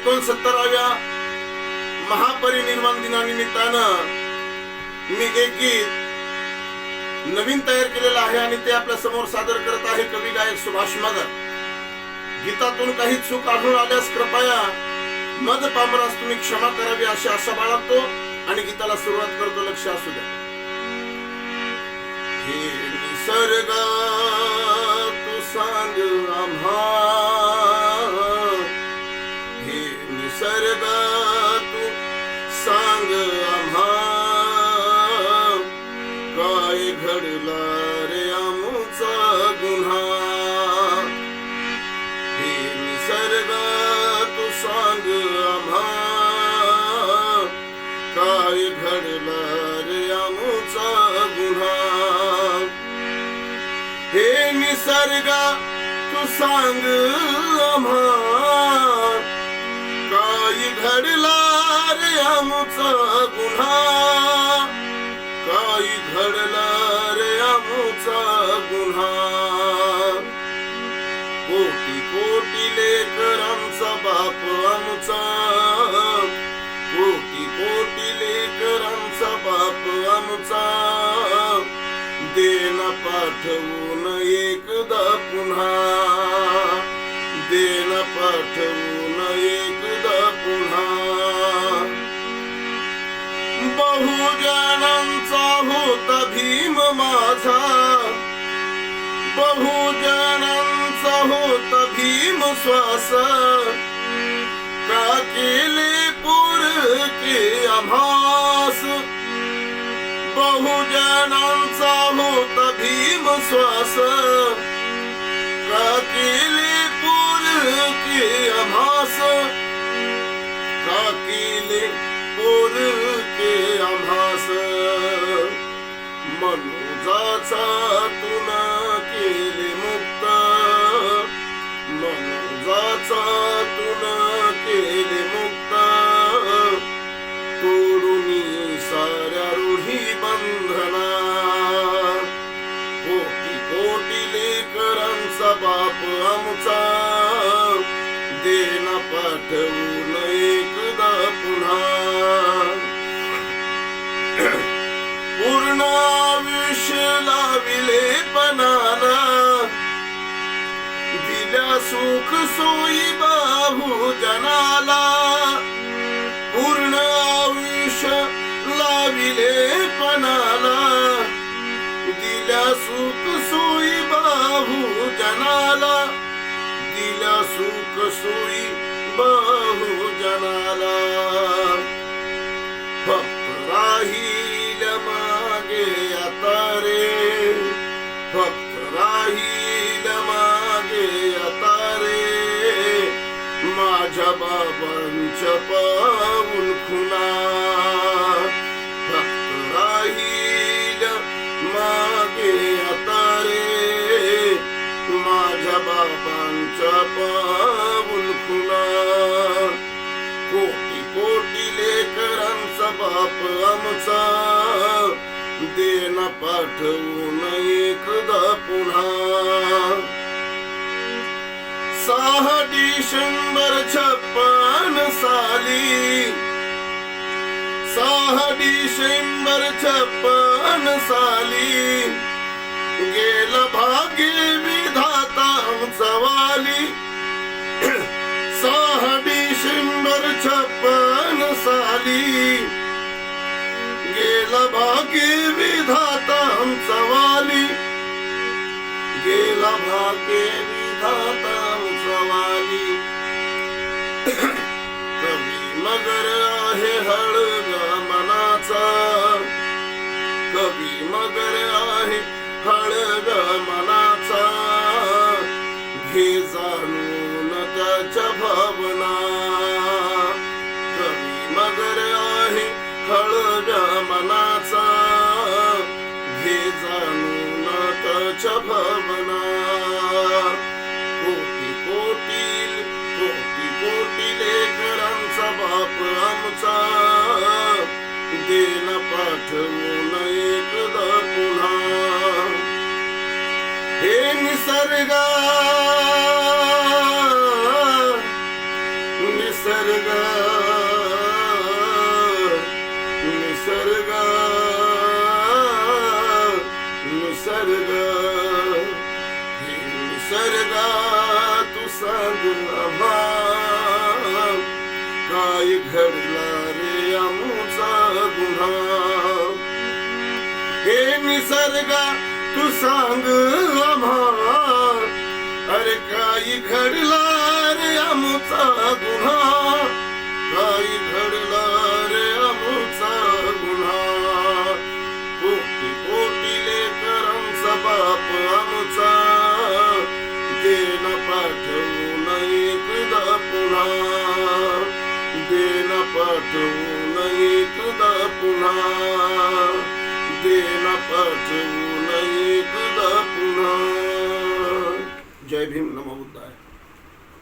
एकोणसत्तराव्या महापरिनिर्वाण दिनानिमित्तानं मी एक गीत नवीन तयार केलेलं आहे आणि ते आपल्यासमोर सादर करत आहे कवी गायक सुभाष मगर. गीतातून काही चूक आढळून आल्यास कृपया मध पामरास तुम्ही क्षमा करावी अशी आशा बाळगतो आणि गीताला सुरुवात करतो लक्ष असू द्या. हे निसर्ग तू सांग आम्हा घडला रे आमचा गुन्हा. हे निसर्ग तू सांग आम्हा. काय घडला रे आमचा गुन्हा. हे निसर्ग तू सांग आम्हा. काय घडला रे आमचा गुन्हा. काय घडला गुन्हा. कोटी कोटी लेकरांचा बाप आमचा. कोटी कोटी लेकरांचा बाप आमचा. देना पाठवून एकदा पुन्हा. देना पाठवून बहुजनांचा होत भीम श्वास का केले पूर के आभास बहुजनांचा होत भीम श्वास का केले पूर के आभास का केले पूर के देना पाठवून एकदा पुन्हा. पूर्ण आयुष्य लाविले पणाला. दिल्या सुख सोयी बाहू जनाला. पूर्ण आयुष्य लाविले पणाला. दिल्या सुख सोयी बाहू जनाला. दिल्या सुख सोयी बाहू जनाला फक्त राहील मागे आता रे. फक्त राहील मागे आता रे. माझ्या बाबांच्या पाऊल खुना. फक्त राहील मागे आता रे. माझ्या बाबांच्या पाऊल बाप आमचा. देना पाठवून एकदा पुन्हा. सहा डिसेंबर छप्पन साली. सहा डिसेंबर छप्पन साली. गेला भाग्य विधाता आमचा वाली. सहा डिसेंबर छप्पन साली. गेला भाग्य विधाता आमचा वाली. गेला भाग्य विधाता आमचा वाली. कवी मगर आहे हळग मनाचा कवी मगर आहे हळग मनाचा घे जाणून त्याच्या भावना. कवी मगर आहे मनाचा घे जाणून कच भावना. कोटी कोटील कोटी कोटी लेकरांचा बाप आमचा. देन पाठवून एकदा पुन्हा. हे निसर्गा निसर्ग निसर्गा तू सांग काय घडला रे आमचा गुन्हा? हे निसर्गा तू सांग अरे काय घडला रे आमचा गुन्हा? देन पाठवू नये तुझा पुन्हा देन पाठवू नये तुझा पुन्हा जय भीम नमो बुद्धाय